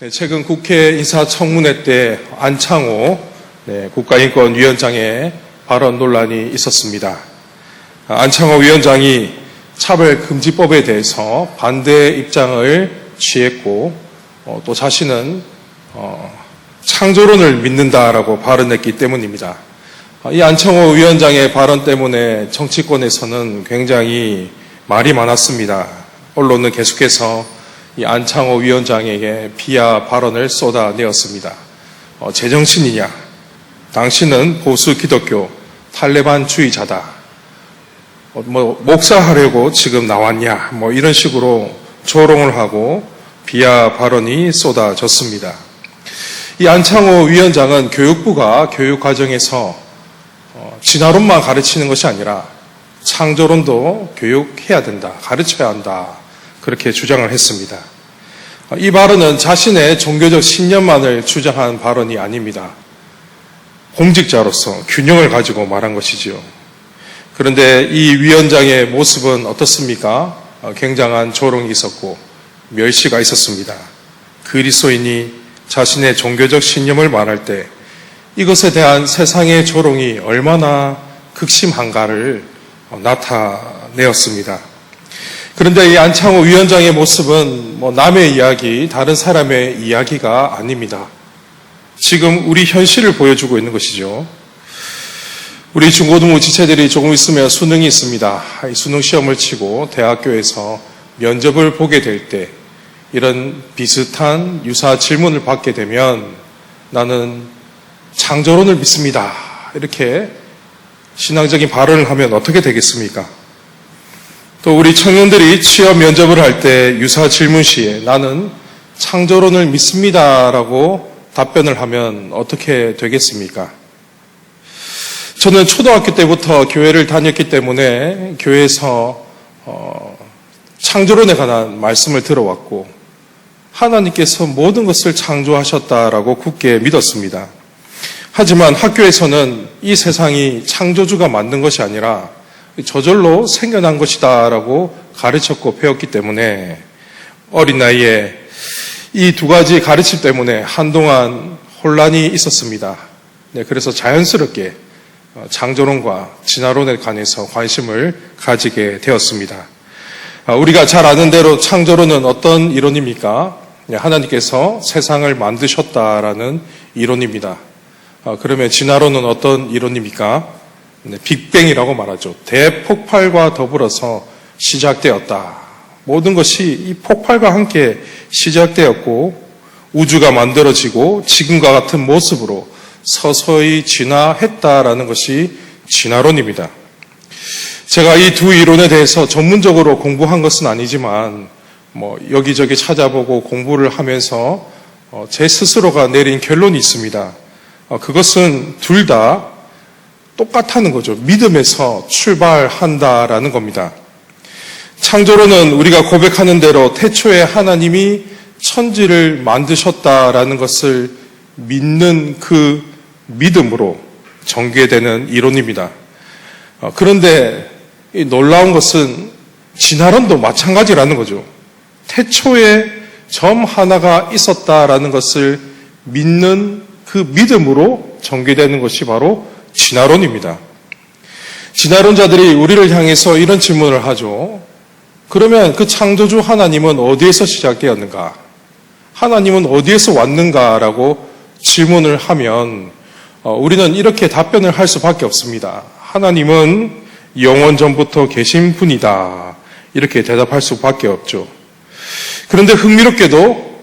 네, 최근 국회 인사청문회 때 안창호 네, 국가인권위원장의 발언 논란이 있었습니다. 아, 안창호 위원장이 차별금지법에 대해서 반대 입장을 취했고 어, 또 자신은 어, 창조론을 믿는다라고 발언했기 때문입니다. 아, 이 안창호 위원장의 발언 때문에 정치권에서는 굉장히 말이 많았습니다. 언론은 계속해서 이 안창호 위원장에게 비하 발언을 쏟아내었습니다. 어, 제정신이냐? 당신은 보수 기독교 탈레반주의자다. 어, 뭐 목사하려고 지금 나왔냐? 뭐 이런 식으로 조롱을 하고 비하 발언이 쏟아졌습니다. 이 안창호 위원장은 교육부가 교육 과정에서 어, 진화론만 가르치는 것이 아니라 창조론도 교육해야 된다, 가르쳐야 한다. 그렇게 주장을 했습니다. 어, 이 발언은 자신의 종교적 신념만을 주장한 발언이 아닙니다. 공직자로서 균형을 가지고 말한 것이지요. 그런데 이 위원장의 모습은 어떻습니까? 어, 굉장한 조롱이 있었고 멸시가 있었습니다. 그리스도인이 자신의 종교적 신념을 말할 때 이것에 대한 세상의 조롱이 얼마나 극심한가를 어, 나타내었습니다. 그런데 이 안창호 위원장의 모습은 뭐 남의 이야기, 다른 사람의 이야기가 아닙니다. 지금 우리 현실을 보여주고 있는 것이죠. 우리 중고등부 지체들이 조금 있으면 수능이 있습니다. 이 수능 시험을 치고 대학교에서 면접을 보게 될 때 이런 비슷한 유사 질문을 받게 되면 나는 창조론을 믿습니다. 이렇게 신앙적인 발언을 하면 어떻게 되겠습니까? 또 우리 청년들이 취업 면접을 할 때 유사 질문 시에 나는 창조론을 믿습니다라고 답변을 하면 어떻게 되겠습니까? 저는 초등학교 때부터 교회를 다녔기 때문에 교회에서 어, 창조론에 관한 말씀을 들어왔고 하나님께서 모든 것을 창조하셨다라고 굳게 믿었습니다. 하지만 학교에서는 이 세상이 창조주가 만든 것이 아니라 저절로 생겨난 것이다라고 가르쳤고 배웠기 때문에 어린 나이에 이 두 가지 가르침 때문에 한동안 혼란이 있었습니다. 네, 그래서 자연스럽게 창조론과 진화론에 관해서 관심을 가지게 되었습니다. 아, 우리가 잘 아는 대로 창조론은 어떤 이론입니까? 네, 하나님께서 세상을 만드셨다라는 이론입니다. 아, 그러면 진화론은 어떤 이론입니까? 네, 빅뱅이라고 말하죠. 대폭발과 더불어서 시작되었다. 모든 것이 이 폭발과 함께 시작되었고 우주가 만들어지고 지금과 같은 모습으로 서서히 진화했다라는 것이 진화론입니다. 제가 이 두 이론에 대해서 전문적으로 공부한 것은 아니지만 뭐 여기저기 찾아보고 공부를 하면서 어, 제 스스로가 내린 결론이 있습니다. 어, 그것은 둘 다 똑같다는 거죠. 믿음에서 출발한다라는 겁니다. 창조론은 우리가 고백하는 대로 태초에 하나님이 천지를 만드셨다라는 것을 믿는 그 믿음으로 전개되는 이론입니다. 어, 그런데 놀라운 것은 진화론도 마찬가지라는 거죠. 태초에 점 하나가 있었다라는 것을 믿는 그 믿음으로 전개되는 것이 바로 진화론입니다. 진화론자들이 우리를 향해서 이런 질문을 하죠. 그러면 그 창조주 하나님은 어디에서 시작되었는가? 하나님은 어디에서 왔는가라고 질문을 하면 어, 우리는 이렇게 답변을 할 수밖에 없습니다. 하나님은 영원 전부터 계신 분이다. 이렇게 대답할 수밖에 없죠. 그런데 흥미롭게도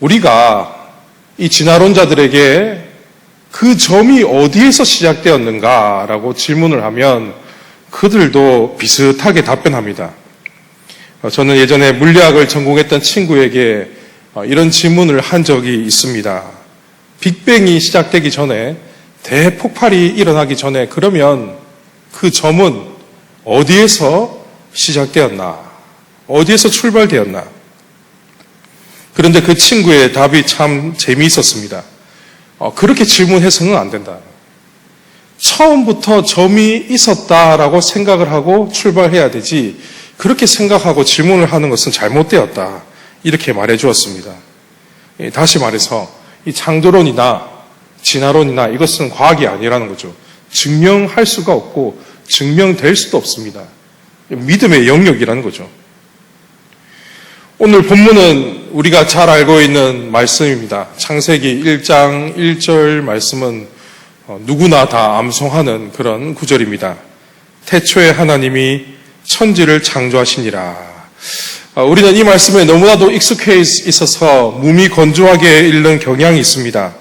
우리가 이 진화론자들에게 그 점이 어디에서 시작되었는가라고 질문을 하면 그들도 비슷하게 답변합니다. 어, 저는 예전에 물리학을 전공했던 친구에게 어, 이런 질문을 한 적이 있습니다. 빅뱅이 시작되기 전에 대폭발이 일어나기 전에 그러면 그 점은 어디에서 시작되었나? 어디에서 출발되었나? 그런데 그 친구의 답이 참 재미있었습니다. 어, 그렇게 질문해서는 안 된다. 처음부터 점이 있었다라고 생각을 하고 출발해야 되지, 그렇게 생각하고 질문을 하는 것은 잘못되었다. 이렇게 말해 주었습니다. 예, 다시 말해서 이 창조론이나 진화론이나 이것은 과학이 아니라는 거죠. 증명할 수가 없고 증명될 수도 없습니다. 믿음의 영역이라는 거죠. 오늘 본문은 우리가 잘 알고 있는 말씀입니다. 창세기 1장 1절 말씀은 어, 누구나 다 암송하는 그런 구절입니다. 태초에 하나님이 천지를 창조하시니라. 어, 우리는 이 말씀에 너무나도 익숙해 있어서 몸이 건조하게 읽는 경향이 있습니다.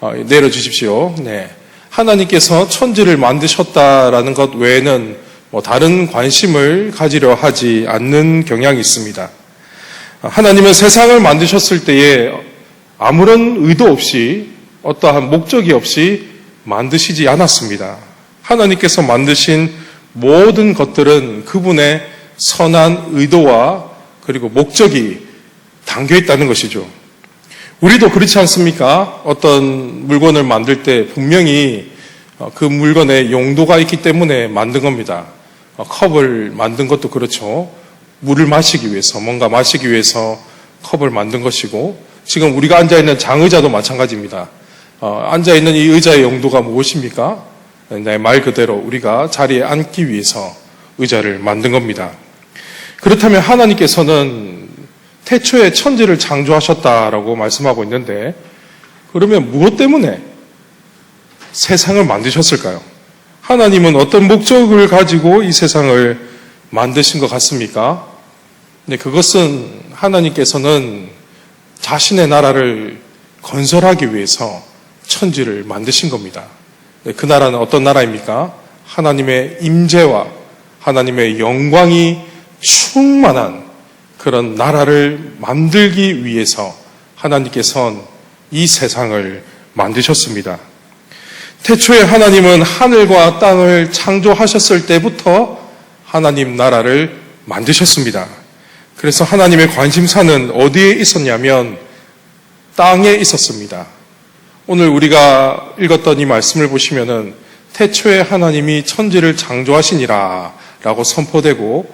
어, 내려 주십시오. 네. 하나님께서 천지를 만드셨다라는 것 외에는 뭐 다른 관심을 가지려 하지 않는 경향이 있습니다. 하나님은 세상을 만드셨을 때에 아무런 의도 없이 어떠한 목적이 없이 만드시지 않았습니다. 하나님께서 만드신 모든 것들은 그분의 선한 의도와 그리고 목적이 담겨 있다는 것이죠. 우리도 그렇지 않습니까? 어떤 물건을 만들 때 분명히 그 물건에 용도가 있기 때문에 만든 겁니다. 컵을 만든 것도 그렇죠. 물을 마시기 위해서, 뭔가 마시기 위해서 컵을 만든 것이고, 지금 우리가 앉아 있는 장의자도 마찬가지입니다. 어, 앉아 있는 이 의자의 용도가 무엇입니까? 네, 말 그대로 우리가 자리에 앉기 위해서 의자를 만든 겁니다. 그렇다면 하나님께서는 태초에 천지를 창조하셨다라고 말씀하고 있는데, 그러면 무엇 때문에 세상을 만드셨을까요? 하나님은 어떤 목적을 가지고 이 세상을 만드신 것 같습니까? 네, 그것은 하나님께서는 자신의 나라를 건설하기 위해서 천지를 만드신 겁니다. 네, 그 나라는 어떤 나라입니까? 하나님의 임재와 하나님의 영광이 충만한 그런 나라를 만들기 위해서 하나님께서는 이 세상을 만드셨습니다. 태초에 하나님은 하늘과 땅을 창조하셨을 때부터 하나님 나라를 만드셨습니다. 그래서 하나님의 관심사는 어디에 있었냐면 땅에 있었습니다. 오늘 우리가 읽었던 이 말씀을 보시면은 태초에 하나님이 천지를 창조하시니라 라고 선포되고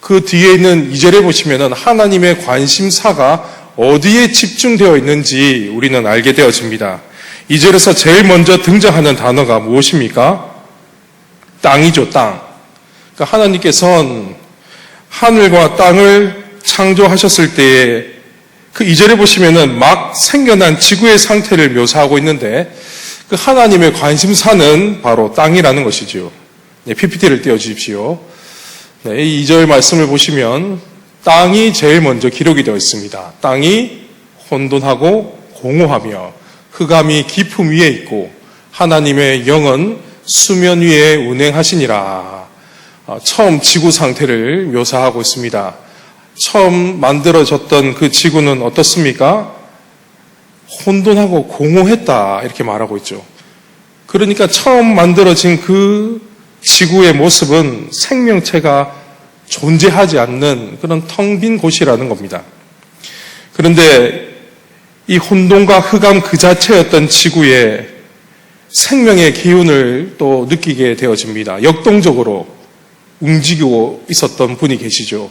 그 뒤에 있는 이절에 보시면은 하나님의 관심사가 어디에 집중되어 있는지 우리는 알게 되어집니다. 이절에서 제일 먼저 등장하는 단어가 무엇입니까? 땅이죠, 땅. 그러니까 하나님께서는 하늘과 땅을 창조하셨을 때에 그 이절에 보시면은 막 생겨난 지구의 상태를 묘사하고 있는데 그 하나님의 관심사는 바로 땅이라는 것이지요. 네, PPT를 띄워주십시오. 네, 이 2절 말씀을 보시면 땅이 제일 먼저 기록이 되어 있습니다. 땅이 혼돈하고 공허하며 흑암이 깊음 위에 있고 하나님의 영은 수면 위에 운행하시니라. 어, 처음 지구 상태를 묘사하고 있습니다. 처음 만들어졌던 그 지구는 어떻습니까? 혼돈하고 공허했다. 이렇게 말하고 있죠. 그러니까 처음 만들어진 그 지구의 모습은 생명체가 존재하지 않는 그런 텅 빈 곳이라는 겁니다. 그런데 이 혼돈과 흑암 그 자체였던 지구에 생명의 기운을 또 느끼게 되어집니다. 역동적으로 움직이고 있었던 분이 계시죠.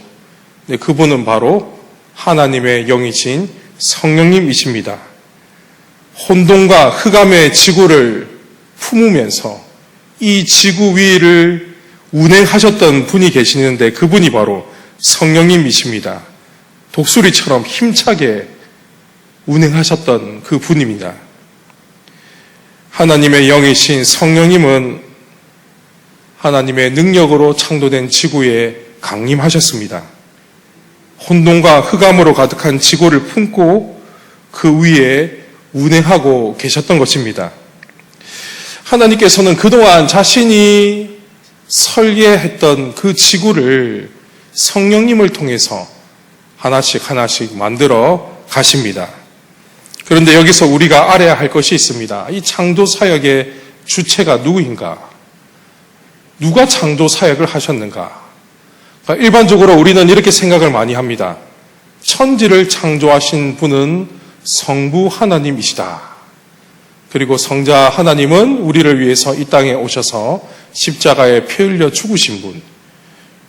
네, 그분은 바로 하나님의 영이신 성령님이십니다. 혼돈과 흑암의 지구를 품으면서 이 지구 위를 운행하셨던 분이 계시는데 그분이 바로 성령님이십니다. 독수리처럼 힘차게 운행하셨던 그 분입니다. 하나님의 영이신 성령님은 하나님의 능력으로 창조된 지구에 강림하셨습니다. 혼돈과 흑암으로 가득한 지구를 품고 그 위에 운행하고 계셨던 것입니다. 하나님께서는 그동안 자신이 설계했던 그 지구를 성령님을 통해서 하나씩 하나씩 만들어 가십니다. 그런데 여기서 우리가 알아야 할 것이 있습니다. 이 창조 사역의 주체가 누구인가? 누가 창조 사역을 하셨는가? 그러니까 일반적으로 우리는 이렇게 생각을 많이 합니다. 천지를 창조하신 분은 성부 하나님이시다. 그리고 성자 하나님은 우리를 위해서 이 땅에 오셔서 십자가에 피 흘려 죽으신 분.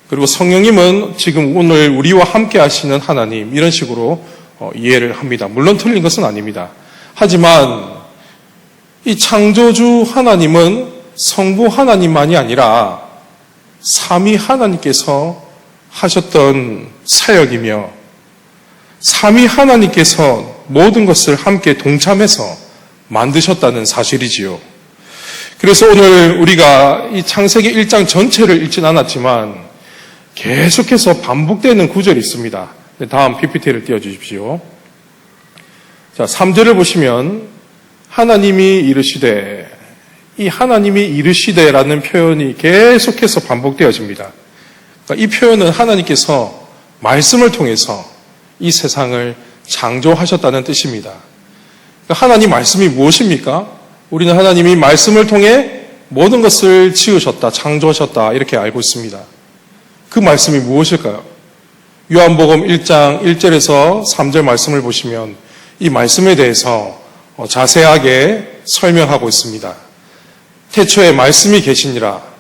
그리고 성령님은 지금 오늘 우리와 함께 하시는 하나님. 이런 식으로 어, 이해를 합니다. 물론 틀린 것은 아닙니다. 하지만 이 창조주 하나님은 성부 하나님만이 아니라 삼위 하나님께서 하셨던 사역이며 삼위 하나님께서 모든 것을 함께 동참해서 만드셨다는 사실이지요. 그래서 오늘 우리가 이 창세기 1장 전체를 읽진 않았지만 계속해서 반복되는 구절이 있습니다. 네, 다음 PPT를 띄워주십시오. 자, 3절을 보시면 하나님이 이르시되 이 하나님이 이르시되라는 표현이 계속해서 반복되어집니다. 그러니까 이 표현은 하나님께서 말씀을 통해서 이 세상을 창조하셨다는 뜻입니다. 그러니까 하나님 말씀이 무엇입니까? 우리는 하나님이 말씀을 통해 모든 것을 지으셨다, 창조하셨다 이렇게 알고 있습니다. 그 말씀이 무엇일까요? 요한복음 1장 1절에서 3절 말씀을 보시면 이 말씀에 대해서 어, 자세하게 설명하고 있습니다. 태초에 말씀이 계시니라.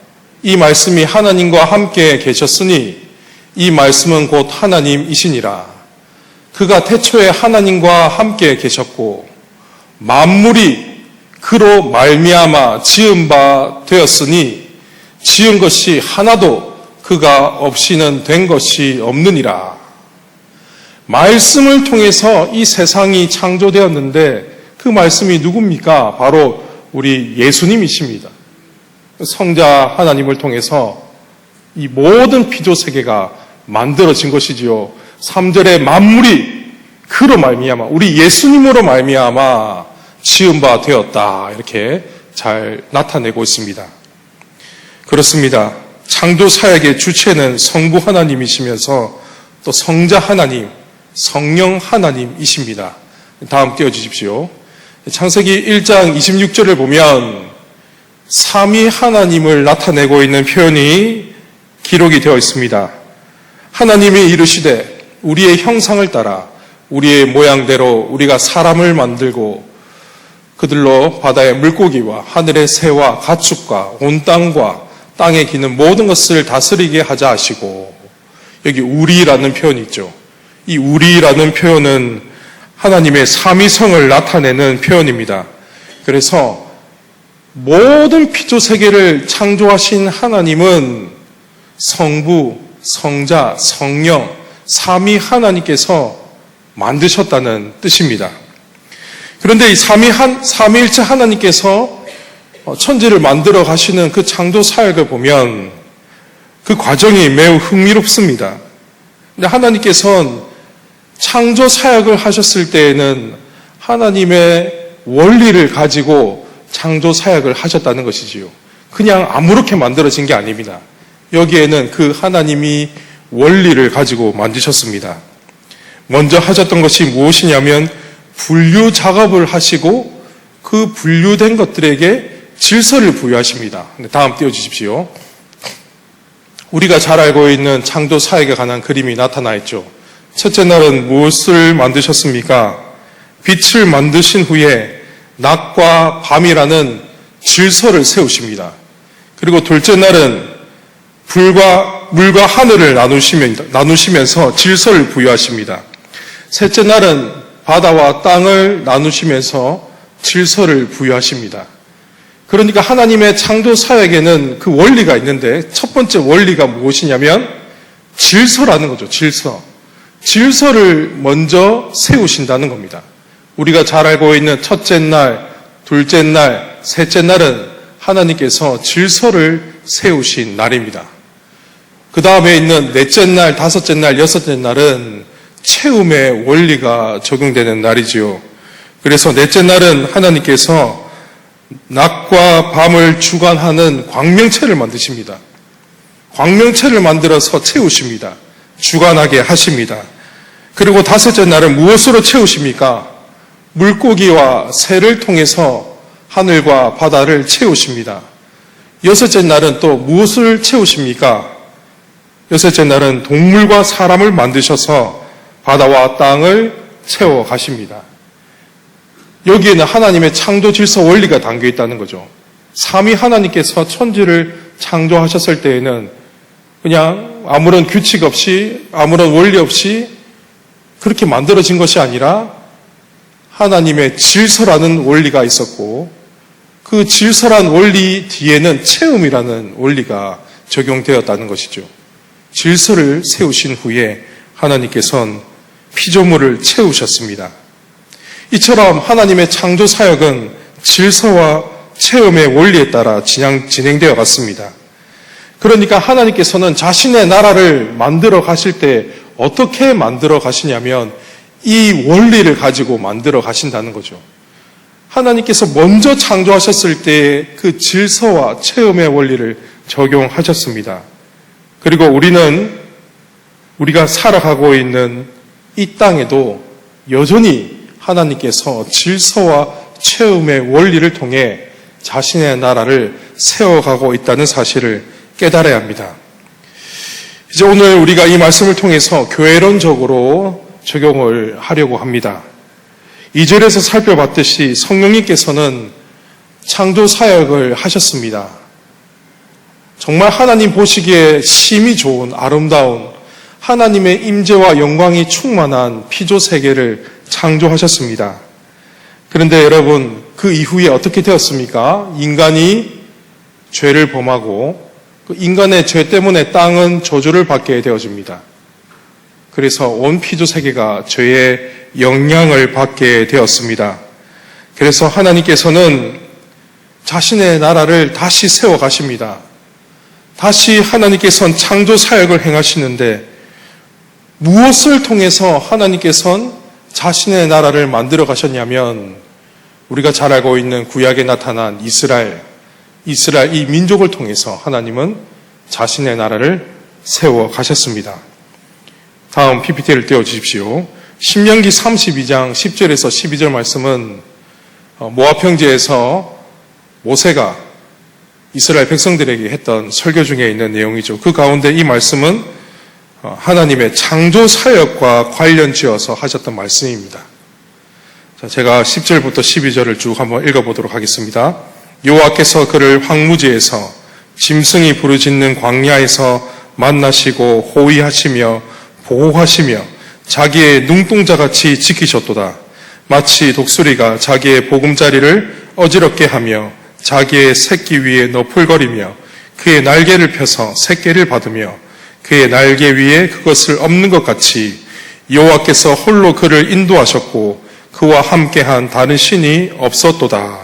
이 말씀이 하나님과 함께 계셨으니 이 말씀은 곧 하나님이시니라. 그가 태초에 하나님과 함께 계셨고 만물이 그로 말미암아 지은 바 되었으니 지은 것이 하나도 그가 없이는 된 것이 없느니라. 말씀을 통해서 이 세상이 창조되었는데 그 말씀이 누굽니까? 바로 우리 예수님이십니다. 성자 하나님을 통해서 이 모든 피조 세계가 만들어진 것이지요. 3절에 만물이 그로 말미암아 우리 예수님으로 말미암아 지은 바 되었다. 이렇게 잘 나타내고 있습니다. 그렇습니다. 창조 사역의 주체는 성부 하나님이시면서 또 성자 하나님, 성령 하나님이십니다. 다음 띄워 주십시오. 창세기 1장 26절을 보면 삼위 하나님을 나타내고 있는 표현이 기록이 되어 있습니다. 하나님이 이르시되 우리의 형상을 따라 우리의 모양대로 우리가 사람을 만들고 그들로 바다의 물고기와 하늘의 새와 가축과 온 땅과 땅에 기는 모든 것을 다스리게 하자 하시고 여기 우리라는 표현이 있죠. 이 우리라는 표현은 하나님의 삼위성을 나타내는 표현입니다. 그래서 모든 피조 세계를 창조하신 하나님은 성부, 성자, 성령, 삼위 하나님께서 만드셨다는 뜻입니다. 그런데 이 삼위 한, 삼위일체 하나님께서 천지를 만들어 가시는 그 창조 사역을 보면 그 과정이 매우 흥미롭습니다. 근데 하나님께서는 창조 사역을 하셨을 때에는 하나님의 원리를 가지고 창조 사역을 하셨다는 것이지요. 그냥 아무렇게 만들어진 게 아닙니다. 여기에는 그 하나님이 원리를 가지고 만드셨습니다. 먼저 하셨던 것이 무엇이냐면 분류 작업을 하시고 그 분류된 것들에게 질서를 부여하십니다. 다음 띄워주십시오. 우리가 잘 알고 있는 창조 사역에 관한 그림이 나타나 있죠. 첫째 날은 무엇을 만드셨습니까? 빛을 만드신 후에 낮과 밤이라는 질서를 세우십니다. 그리고 둘째 날은 불과 물과 하늘을 나누시면서 질서를 부여하십니다. 셋째 날은 바다와 땅을 나누시면서 질서를 부여하십니다. 그러니까 하나님의 창조 사역에는 그 원리가 있는데 첫 번째 원리가 무엇이냐면 질서라는 거죠. 질서. 질서를 먼저 세우신다는 겁니다. 우리가 잘 알고 있는 첫째 날, 둘째 날, 셋째 날은 하나님께서 질서를 세우신 날입니다. 그 다음에 있는 넷째 날, 다섯째 날, 여섯째 날은 채움의 원리가 적용되는 날이지요. 그래서 넷째 날은 하나님께서 낮과 밤을 주관하는 광명체를 만드십니다. 광명체를 만들어서 채우십니다. 주관하게 하십니다. 그리고 다섯째 날은 무엇으로 채우십니까? 물고기와 새를 통해서 하늘과 바다를 채우십니다. 여섯째 날은 또 무엇을 채우십니까? 여섯째 날은 동물과 사람을 만드셔서 바다와 땅을 채워 가십니다. 여기에는 하나님의 창조 질서 원리가 담겨 있다는 거죠. 삼위 하나님께서 천지를 창조하셨을 때에는 그냥 아무런 규칙 없이 아무런 원리 없이 그렇게 만들어진 것이 아니라 하나님의 질서라는 원리가 있었고 그 질서란 원리 뒤에는 체험이라는 원리가 적용되었다는 것이죠. 질서를 세우신 후에 하나님께서는 피조물을 채우셨습니다. 이처럼 하나님의 창조 사역은 질서와 체험의 원리에 따라 진행, 진행되어 갔습니다. 그러니까 하나님께서는 자신의 나라를 만들어 가실 때 어떻게 만들어 가시냐면 이 원리를 가지고 만들어 가신다는 거죠. 하나님께서 먼저 창조하셨을 때 그 질서와 체험의 원리를 적용하셨습니다. 그리고 우리는 우리가 살아가고 있는 이 땅에도 여전히 하나님께서 질서와 체험의 원리를 통해 자신의 나라를 세워가고 있다는 사실을 깨달아야 합니다. 이제 오늘 우리가 이 말씀을 통해서 교회론적으로 적용을 하려고 합니다. 2절에서 살펴봤듯이 성령님께서는 창조 사역을 하셨습니다. 정말 하나님 보시기에 심히 좋은 아름다운 하나님의 임재와 영광이 충만한 피조 세계를 창조하셨습니다. 그런데 여러분 그 이후에 어떻게 되었습니까? 인간이 죄를 범하고 그 인간의 죄 때문에 땅은 저주를 받게 되어집니다. 그래서 온 피조 세계가 죄의 영향을 받게 되었습니다. 그래서 하나님께서는 자신의 나라를 다시 세워 가십니다. 다시 하나님께서는 창조 사역을 행하시는데 무엇을 통해서 하나님께서는 자신의 나라를 만들어 가셨냐면 우리가 잘 알고 있는 구약에 나타난 이스라엘, 이스라엘 이 민족을 통해서 하나님은 자신의 나라를 세워 가셨습니다. 다음 PPT를 띄워 주십시오. 신명기 32장 10절에서 12절 말씀은 어, 모압 형제에서 모세가 이스라엘 백성들에게 했던 설교 중에 있는 내용이죠. 그 가운데 이 말씀은 어, 하나님의 창조 사역과 관련 지어서 하셨던 말씀입니다. 자, 제가 10절부터 12절을 쭉 한번 읽어보도록 하겠습니다. 여호와께서 그를 황무지에서 짐승이 부르짖는 광야에서 만나시고 호위하시며 보호하시며 자기의 눈동자 같이 지키셨도다. 마치 독수리가 자기의 보금자리를 어지럽게 하며 자기의 새끼 위에 너풀거리며 그의 날개를 펴서 새끼를 받으며 그의 날개 위에 그것을 엎는 것 같이 여호와께서 홀로 그를 인도하셨고 그와 함께한 다른 신이 없었도다.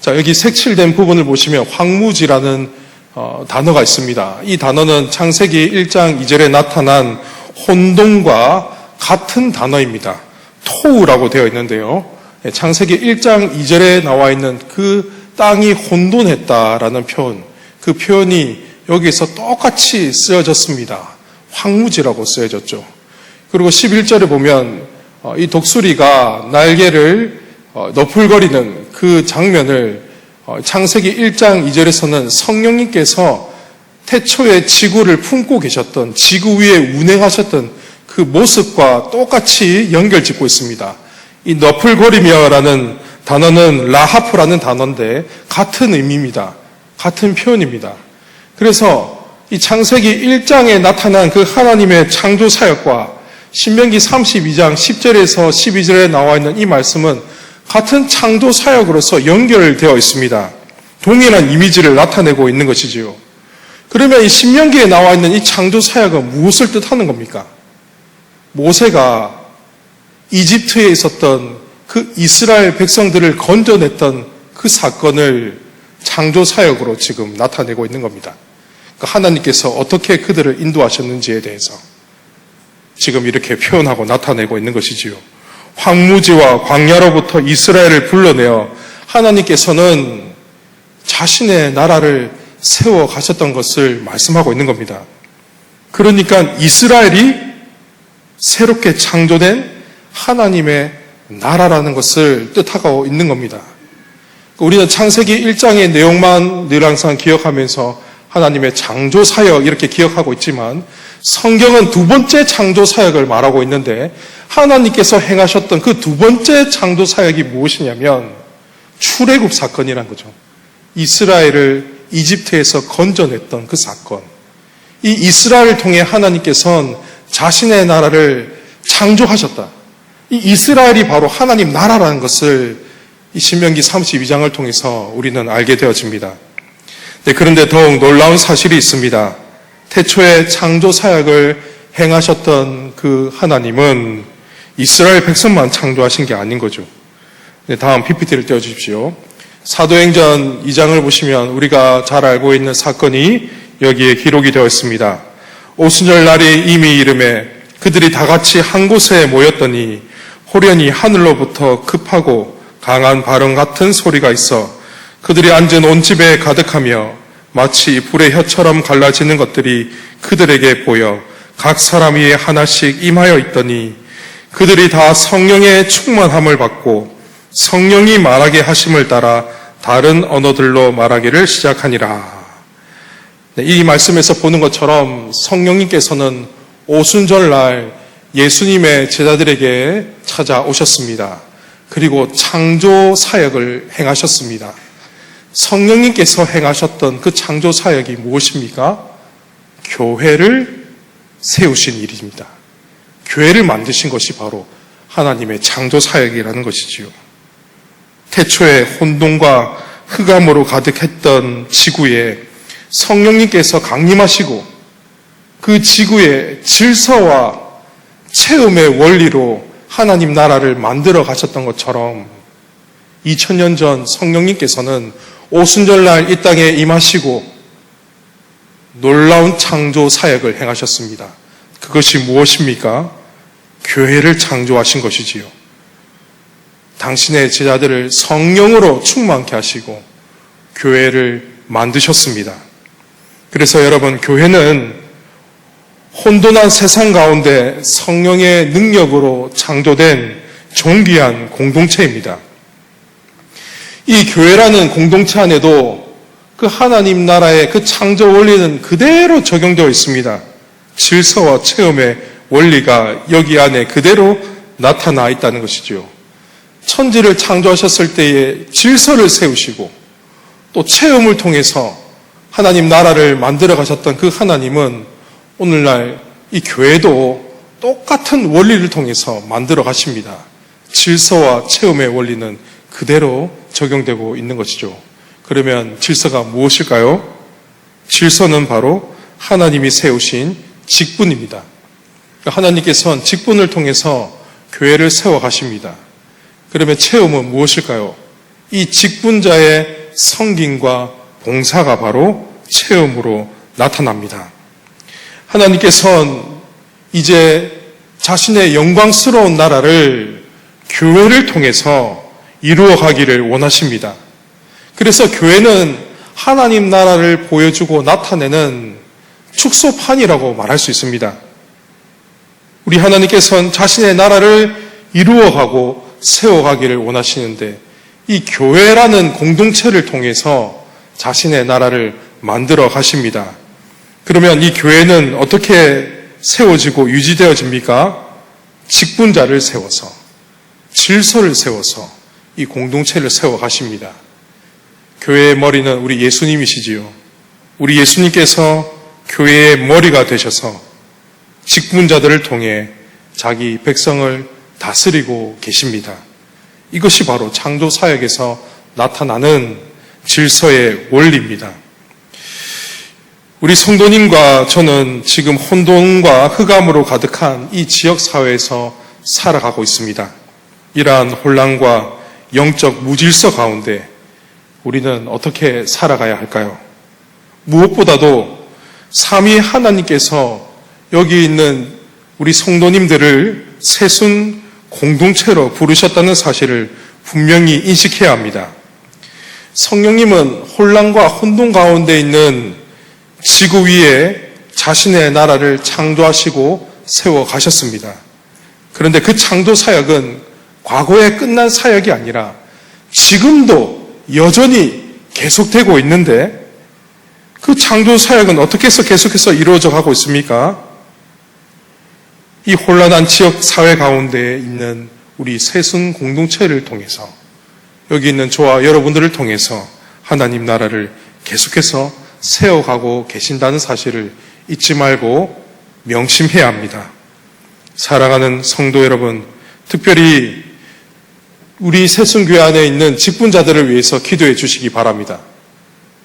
자 여기 색칠된 부분을 보시면 황무지라는 어, 단어가 있습니다. 이 단어는 창세기 1장 2절에 나타난 혼돈과 같은 단어입니다. 토우라고 되어 있는데요. 예, 창세기 1장 2절에 나와 있는 그 땅이 혼돈했다라는 표현, 그 표현이 여기서 똑같이 쓰여졌습니다. 황무지라고 쓰여졌죠. 그리고 11절에 보면 어, 이 독수리가 날개를 어, 너풀거리는 그 장면을 어, 창세기 1장 2절에서는 성령님께서 태초에 지구를 품고 계셨던 지구 위에 운행하셨던 그 모습과 똑같이 연결 짓고 있습니다. 이 너풀거리며라는 단어는 라하프라는 단어인데 같은 의미입니다. 같은 표현입니다. 그래서 이 창세기 1장에 나타난 그 하나님의 창조 사역과 신명기 32장 10절에서 12절에 나와 있는 이 말씀은 같은 창조 사역으로서 연결되어 있습니다. 동일한 이미지를 나타내고 있는 것이지요. 그러면 이 신명기에 나와 있는 이 창조 사역은 무엇을 뜻하는 겁니까? 모세가 이집트에 있었던 그 이스라엘 백성들을 건져냈던 그 사건을 창조 사역으로 지금 나타내고 있는 겁니다. 그러니까 하나님께서 어떻게 그들을 인도하셨는지에 대해서 지금 이렇게 표현하고 나타내고 있는 것이지요. 황무지와 광야로부터 이스라엘을 불러내어 하나님께서는 자신의 나라를 세워 가셨던 것을 말씀하고 있는 겁니다. 그러니까 이스라엘이 새롭게 창조된 하나님의 나라라는 것을 뜻하고 있는 겁니다. 우리는 창세기 1장의 내용만 늘 항상 기억하면서 하나님의 창조 사역 이렇게 기억하고 있지만 성경은 두 번째 창조 사역을 말하고 있는데 하나님께서 행하셨던 그 두 번째 창조 사역이 무엇이냐면 출애굽 사건이란 거죠. 이스라엘을 이집트에서 건져냈던 그 사건. 이 이스라엘을 통해 하나님께서는 자신의 나라를 창조하셨다. 이 이스라엘이 바로 하나님 나라라는 것을 이 신명기 32장을 통해서 우리는 알게 되어집니다. 네, 그런데 더욱 놀라운 사실이 있습니다. 태초에 창조 사역을 행하셨던 그 하나님은 이스라엘 백성만 창조하신 게 아닌 거죠. 네, 다음 PPT를 띄워주십시오. 사도행전 2장을 보시면 우리가 잘 알고 있는 사건이 여기에 기록이 되어 있습니다. 오순절 날이 이미 이름에 그들이 다 같이 한 곳에 모였더니 호련히 하늘로부터 급하고 강한 바람 같은 소리가 있어 그들이 앉은 온 집에 가득하며 마치 불의 혀처럼 갈라지는 것들이 그들에게 보여 각 사람 위에 하나씩 임하여 있더니 그들이 다 성령의 충만함을 받고 성령이 말하게 하심을 따라 다른 언어들로 말하기를 시작하니라. 네, 이 말씀에서 보는 것처럼 성령님께서는 오순절날 예수님의 제자들에게 찾아오셨습니다. 그리고 창조 사역을 행하셨습니다. 성령님께서 행하셨던 그 창조 사역이 무엇입니까? 교회를 세우신 일입니다. 교회를 만드신 것이 바로 하나님의 창조 사역이라는 것이지요. 태초에 혼돈과 흑암으로 가득했던 지구에 성령님께서 강림하시고 그 지구의 질서와 체험의 원리로 하나님 나라를 만들어 가셨던 것처럼 2000년 전 성령님께서는 오순절날 이 땅에 임하시고 놀라운 창조 사역을 행하셨습니다. 그것이 무엇입니까? 교회를 창조하신 것이지요. 당신의 제자들을 성령으로 충만케 하시고 교회를 만드셨습니다. 그래서 여러분, 교회는 혼돈한 세상 가운데 성령의 능력으로 창조된 존귀한 공동체입니다. 이 교회라는 공동체 안에도 그 하나님 나라의 그 창조 원리는 그대로 적용되어 있습니다. 질서와 체험의 원리가 여기 안에 그대로 나타나 있다는 것이지요. 천지를 창조하셨을 때에 질서를 세우시고 또 체험을 통해서 하나님 나라를 만들어 가셨던 그 하나님은 오늘날 이 교회도 똑같은 원리를 통해서 만들어 가십니다. 질서와 체험의 원리는 그대로 적용되고 있는 것이죠. 그러면 질서가 무엇일까요? 질서는 바로 하나님이 세우신 직분입니다. 하나님께서는 직분을 통해서 교회를 세워 가십니다. 그러면 체험은 무엇일까요? 이 직분자의 성김과 봉사가 바로 체험으로 나타납니다. 하나님께서는 이제 자신의 영광스러운 나라를 교회를 통해서 이루어 가기를 원하십니다. 그래서 교회는 하나님 나라를 보여주고 나타내는 축소판이라고 말할 수 있습니다. 우리 하나님께서는 자신의 나라를 이루어가고 세워가기를 원하시는데 이 교회라는 공동체를 통해서 자신의 나라를 만들어 가십니다. 그러면 이 교회는 어떻게 세워지고 유지되어집니까? 직분자를 세워서, 질서를 세워서 이 공동체를 세워 가십니다. 교회의 머리는 우리 예수님이시지요. 우리 예수님께서 교회의 머리가 되셔서 직분자들을 통해 자기 백성을 다스리고 계십니다. 이것이 바로 창조 사역에서 나타나는 질서의 원리입니다. 우리 성도님과 저는 지금 혼돈과 흑암으로 가득한 이 지역 사회에서 살아가고 있습니다. 이러한 혼란과 영적 무질서 가운데 우리는 어떻게 살아가야 할까요? 무엇보다도 삼위 하나님께서 여기 있는 우리 성도님들을 세순 공동체로 부르셨다는 사실을 분명히 인식해야 합니다. 성령님은 혼란과 혼돈 가운데 있는 지구 위에 자신의 나라를 창조하시고 세워 가셨습니다. 그런데 그 창조 사역은 과거에 끝난 사역이 아니라 지금도 여전히 계속되고 있는데 그 창조 사역은 어떻게 해서 계속해서 이루어져 가고 있습니까? 이 혼란한 지역 사회 가운데 있는 우리 세순 공동체를 통해서 여기 있는 저와 여러분들을 통해서 하나님 나라를 계속해서 세워가고 계신다는 사실을 잊지 말고 명심해야 합니다. 사랑하는 성도 여러분, 특별히 우리 새순교회 안에 있는 직분자들을 위해서 기도해 주시기 바랍니다.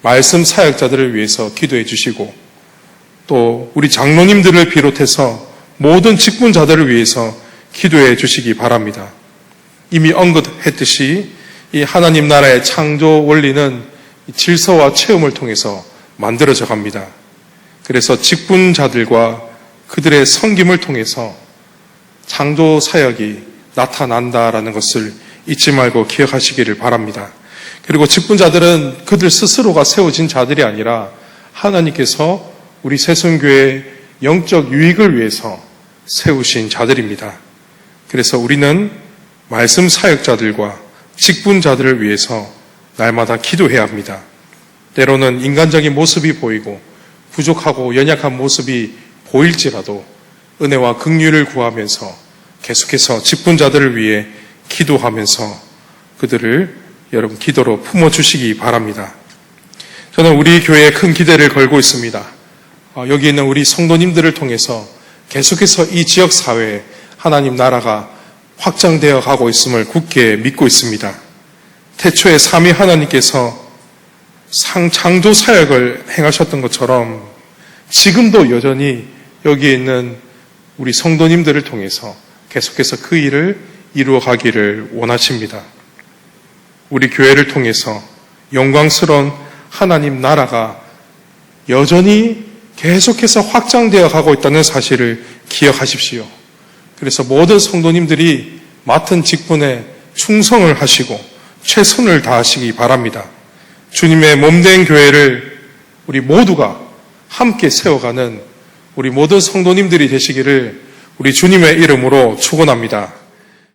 말씀 사역자들을 위해서 기도해 주시고 또 우리 장로님들을 비롯해서 모든 직분자들을 위해서 기도해 주시기 바랍니다. 이미 언급했듯이 이 하나님 나라의 창조 원리는 질서와 체험을 통해서 만들어져 갑니다. 그래서 직분자들과 그들의 섬김을 통해서 창조 사역이 나타난다라는 것을 잊지 말고 기억하시기를 바랍니다. 그리고 직분자들은 그들 스스로가 세워진 자들이 아니라 하나님께서 우리 새순교의 영적 유익을 위해서 세우신 자들입니다. 그래서 우리는 말씀 사역자들과 직분자들을 위해서 날마다 기도해야 합니다. 때로는 인간적인 모습이 보이고 부족하고 연약한 모습이 보일지라도 은혜와 긍휼을 구하면서 계속해서 직분자들을 위해 기도하면서 그들을 여러분 기도로 품어 주시기 바랍니다. 저는 우리 교회에 큰 기대를 걸고 있습니다. 어, 여기 있는 우리 성도님들을 통해서 계속해서 이 지역 사회에 하나님 나라가 확장되어 가고 있음을 굳게 믿고 있습니다. 태초에 삼위 하나님께서 상창조 사역을 행하셨던 것처럼 지금도 여전히 여기에 있는 우리 성도님들을 통해서 계속해서 그 일을 이루어 가기를 원하십니다. 우리 교회를 통해서 영광스러운 하나님 나라가 여전히 계속해서 확장되어 가고 있다는 사실을 기억하십시오. 그래서 모든 성도님들이 맡은 직분에 충성을 하시고 최선을 다하시기 바랍니다. 주님의 몸된 교회를 우리 모두가 함께 세워가는 우리 모든 성도님들이 되시기를 우리 주님의 이름으로 축원합니다.